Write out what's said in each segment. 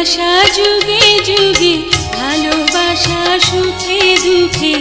আশা যুগে যুগে ভালোবাসা সুখে দুঃখে।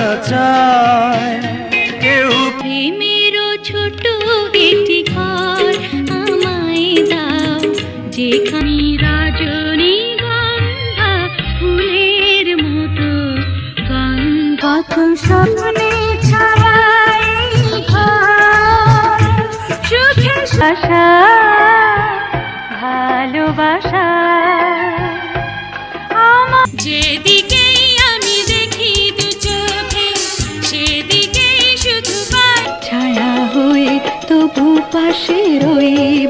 আশা চায়। কেউ প্রেমের ছোট একটি ঘর আমায় দাও যেখানে রাজনী ফুলের মতো গান কত স্বপ্নে ছাড়াই আশা পাশে রইব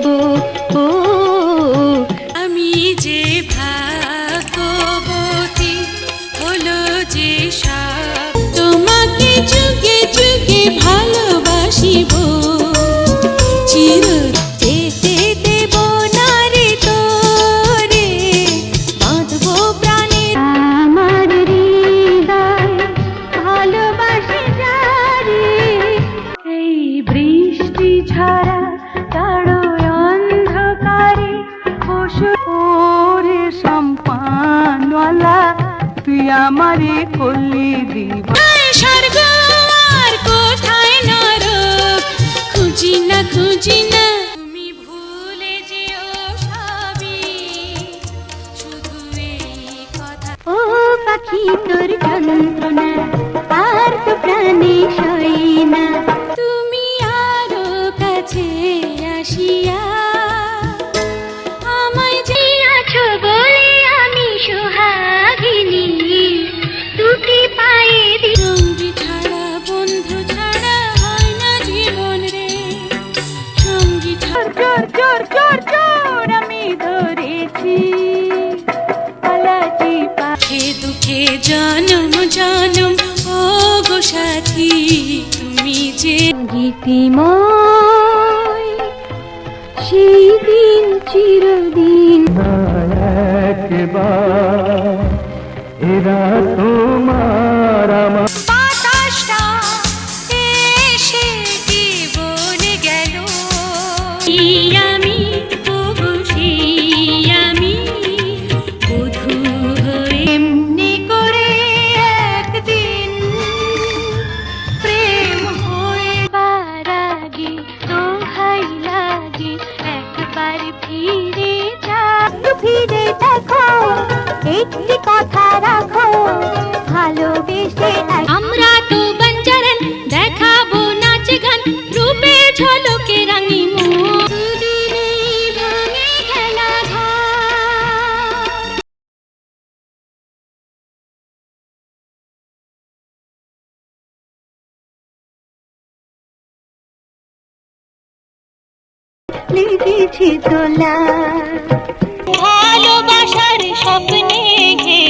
সুখে দুঃখে জনম জনম। ও গো সাথী তুমি যে গীতিময় সেই দিন চিরদিন। এরা তো ঝলকে রাঙি লিখেছি তোলা ভালোবাসার স্বপ্নে ঘে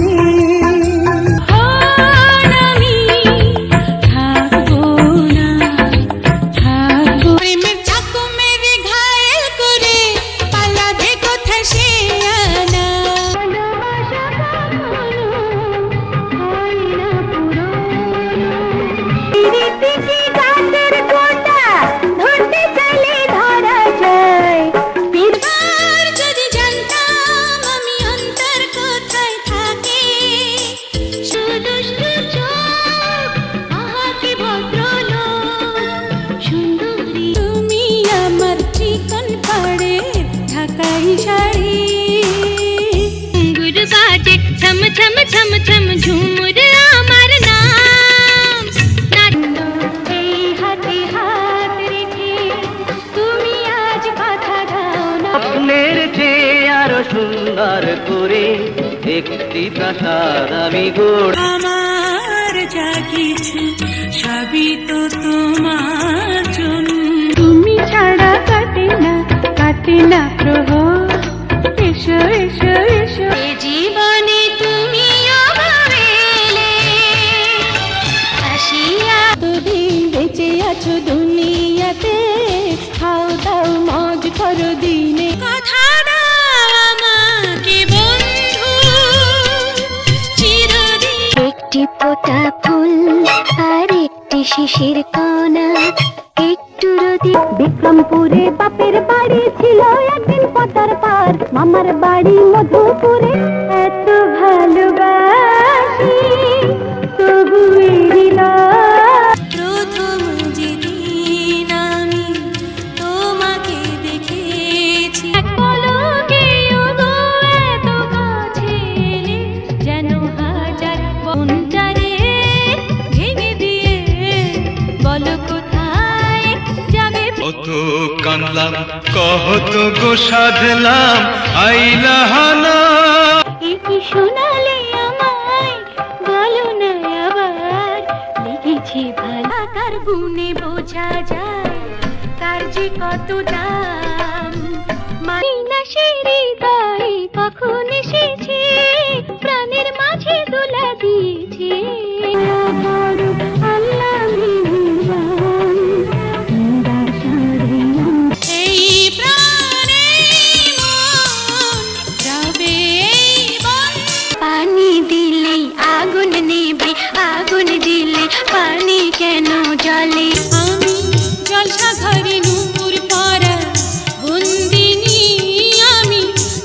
ছম ছম ছম ঝুমুর আমার নাম হাতে হাত রেখে তুমি আজ কথা দাও না স্বপ্নের চেয়ে আরও সুন্দর করে একটি প্রাসাদ আমি গড় আমার যা কিছু সবই তো তোমার জন্য। তুমি ছাড়া কাটে না কাটে না প্রহর। একটি পোটা ফুল আর একটি শিশির কণা। একটু রোদি বিক্রমপুরে বাপের বাড়ি ছিল, একদিন পতার পার মামার বাড়ি মধুপুরে। এত ভালোবাসি, তবু এরিলা কানলাম কত গো সাধলাম আইলাহানা কি শোনালে আমায় বলো না আবার লিখেছি ভালো। কার গুণে বোঝা যায় তার যে কত দাম নেবে আগুন দিলে পানি কেন জলে আমি জলসা ঘরে নূপুর পরা বন্দিনী আমি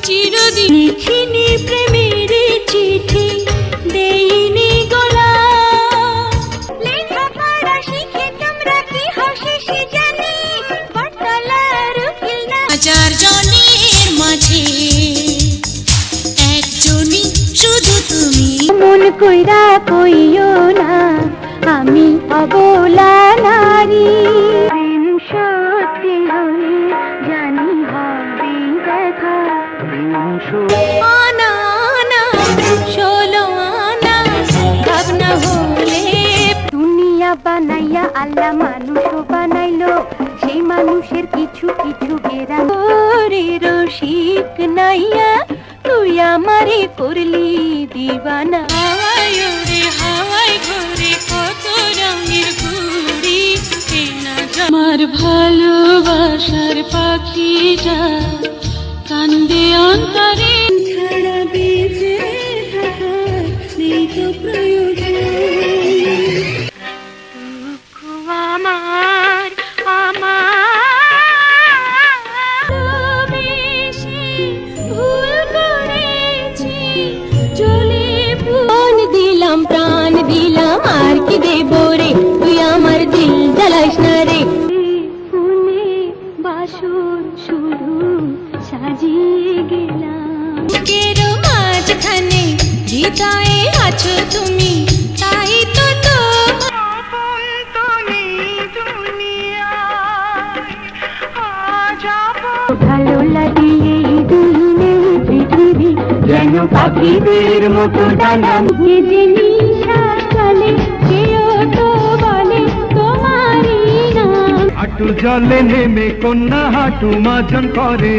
চিরদিন লিখিনি প্রেমের চিঠি দেইনি গোলা। লেখাপড়া শিখে তোমরা কি হাসি জানি হাজার জনের মাঝে একজনই শুধু তুমি। মন কইরা কইও না আমি অবলা নারী। প্রেম সত্যি হলে জানি হবে দেখা। আনা আনা ষোলো আনা ভাবনা হলে দুনিয়া বানাইয়া আল্লাহ মানুষ বানাইলো সেই মানুষের কিছু কিছু গেরা। ওরে রসিক নাইয়া তুই আমারে করলি দিবানা। বাসর শুরু সাজিয়ে গেলাম। বুকের মাঝখানে হৃদয়ে আছো তুমি তাই তো তোমার ভালো লাগে এই দুলনে পৃথিবী যেন পাখিদের মতো ডানা। যে হাঁটু জলে নেমে কন্যা হাঁটু মাজন করে।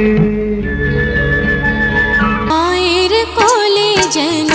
মায়ের কোলে যেন